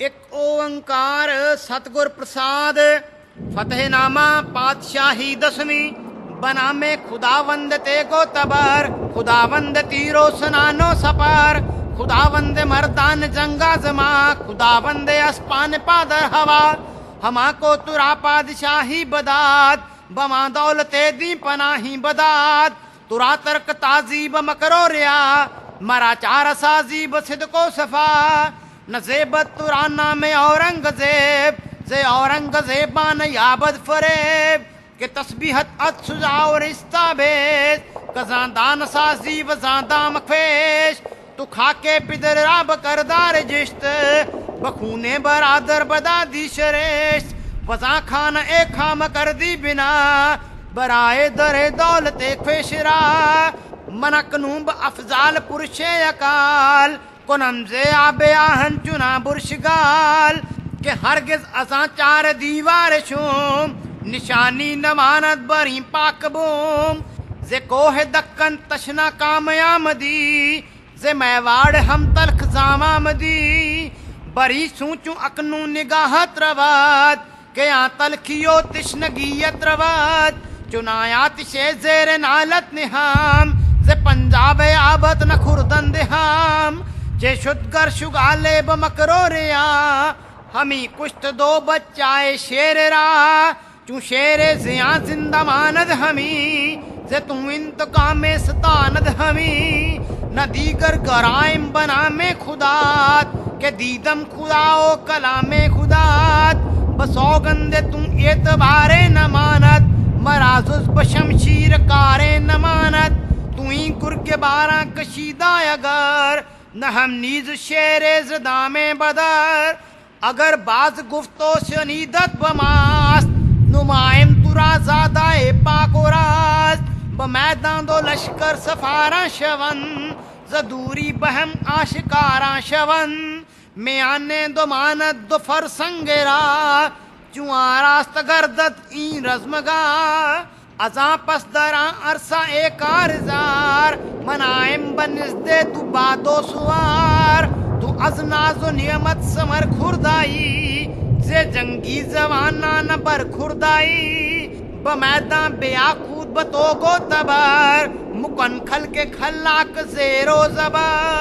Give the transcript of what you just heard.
ਇੱਕ ਓੰਕਾਰ ਸਤਿਗੁਰ ਪ੍ਰਸਾਦ ਫਤਿਹਨਾਮਾ ਪਾਤਸ਼ਾਹੀ ਦਸਵੀਂ, ਬਨਾਮੇ ਖੁਦਾਵੰਦ ਤੇ ਕੋ ਤਬਰ ਖੁਦਾਵੰਦ ਤੀਰੋ ਸਨਾਨੋ ਸਪਰ, ਖੁਦਾਵੰਦ ਮਰਦਾਨ ਜੰਗਾ ਜ਼ਮਾ, ਖੁਦਾਵੰਦ ਅਸਪਾਨ ਪਾਦਰ ਹਵਾ, ਹਮਾ ਕੋ ਤੁਰਾ ਪਾਦਸ਼ਾਹੀ ਬਦਾਤ ਬਮਾ ਦੌਲਤੇ ਦੀ ਪਨਾਹੀ ਬਦਾਤ ਤੁਰਾ ਤਰਕ ਤਾਜ਼ੀਬ ਮਕਰੋ ਰਿਆ, ਮਰਾ ਚਾਰ ਸਾਜ਼ੀਬ ਸਿਦਕੋ ਸਫਾ نصیبت ترانہ میں اورنگ زیب سے اورنگ زیبان یابد فریب، کہ تسبیحت ات سجا اور استابیز کزاندان سازی وزاندان مخفیش تو خاکے پدر راب کردار جشت بخون برادر بدا دی شریش، وزاں خان اے خام کر دی بنا، برائے در دولت ایک فیشرا منک نوب افضال پرشے اکال کنمزه آبه آهن چنا برشگال که هرگز اسان چار دیوار شوم نشانی نماند بریم پاک بوم ز کوه دکن تشنا کامیامدی ز میواڑ هم تلخ زامامدی بری سوچوں اکنو نگاہت رواد گیا تلخیو تشنگیت رواد چنایات شے زیر نالت نہام ز پنجاب آبت نخو जे शुद्गर शुगाले बमकरो रिया हमी कुश्त दो बच्चाए शेर रा चू शेर जिया जिंदा मानद हमी जे तू इंतकामे सतानद हमी न दीगर गराइम बना में खुदात के दीदम खुदाओ कलामे खुदात बसौगंदे तू एतबारे न मानत मराजुस बशमशीर कारे न मानत तू ही गुर के बारह कशीदा अगर न हम नीज शेर जदामे बदर अगर बाज गुफ्तो शनीदत बमास नुमाइम तुरा ज्यादा ए पाकोराज बमैदान दो लश्कर सफारा शवन जदूरी बहम आशिकारा शवन में आने दो मानत दो फरसंगेरा चुआरास्त गर्दत ई रजमगा ازاں پس دراں عرصہ ایک کارزار منائم بنزدے تو بادو سوار تو از ناز و نعمت سمر خوردائی سے جنگی زوانا نہ بر خوردائی بمیدان بیاقود بتو گو تبر مکن کھل کے کھلاک زیرو زبر